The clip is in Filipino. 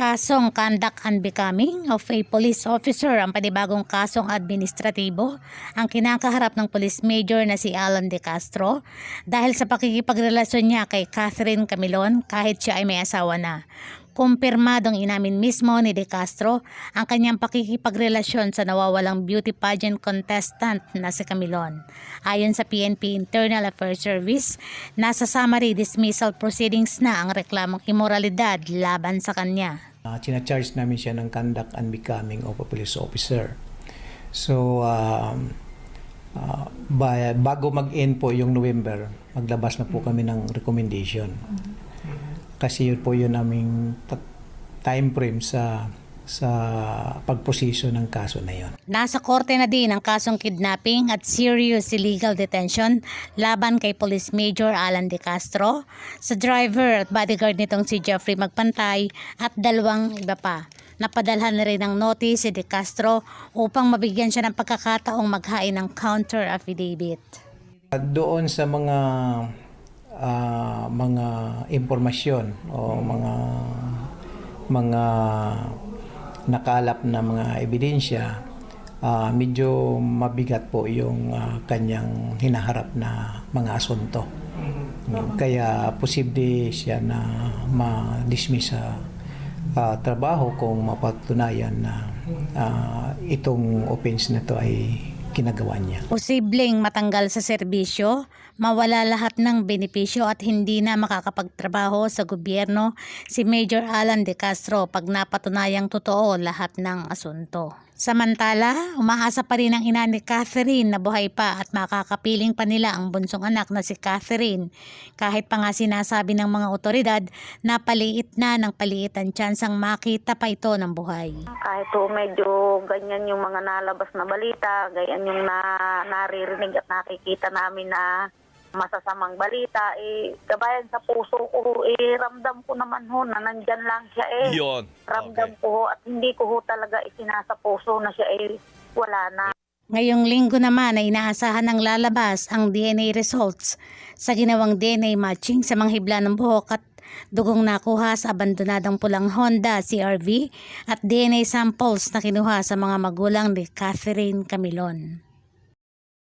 Kasong conduct unbecoming of a police officer ang panibagong kasong administratibo ang kinakaharap ng police major na si Alan De Castro dahil sa pakikipagrelasyon niya kay Catherine Camilon kahit siya ay may asawa na. Kumpirmadong inamin mismo ni De Castro ang kanyang pakikipagrelasyon sa nawawalang beauty pageant contestant na si Camilon. Ayon sa PNP Internal Affairs Service, nasa summary dismissal proceedings na ang reklamong imoralidad laban sa kanya. Uh, charge namin siya ng conduct unbecoming of a police officer. So, um, uh, ba- bago mag-end po yung November, maglabas na po kami ng recommendation. Kasi yun po yun aming time frame sa sa pagposiso ng kaso na yon. Nasa korte na din ang kasong kidnapping at serious illegal detention laban kay Police Major Alan De Castro, sa driver at bodyguard nitong si Jeffrey Magpantay at dalawang iba pa. Napadalhan na rin ng notice si De Castro upang mabigyan siya ng pagkakataong maghain ng counter affidavit. At doon sa mga ah, mga impormasyon o mga mga nakalap na mga ebidensya, ah, medyo mabigat po yung ah, kanyang hinaharap na mga asunto. Kaya posible siya na ma-dismiss sa ah, trabaho kung mapatunayan na ah, itong offense na to ay kinagawa niya. Posibleng matanggal sa serbisyo, mawala lahat ng benepisyo at hindi na makakapagtrabaho sa gobyerno si Major Alan De Castro pag napatunayang totoo lahat ng asunto. Samantala, umaasa pa rin ang ina ni Catherine na buhay pa at makakapiling pa nila ang bunsong anak na si Catherine. Kahit pa nga sinasabi ng mga otoridad na paliit na ng paliit ang tsansang makita pa ito ng buhay. kahit po medyo ganyan yung mga nalabas na balita, ganyan yung na, naririnig at nakikita namin na masasamang balita, eh, kabayan sa puso ko, eh, ramdam ko naman ho na nandyan lang siya eh. Yun. Ramdam ko ho at hindi ko ho talaga isinasa puso na siya eh, wala na. Ngayong linggo naman ay inaasahan ng lalabas ang DNA results sa ginawang DNA matching sa mga hibla ng buhok at dugong nakuha sa abandonadong pulang Honda CRV at DNA samples na kinuha sa mga magulang ni Catherine Camilon.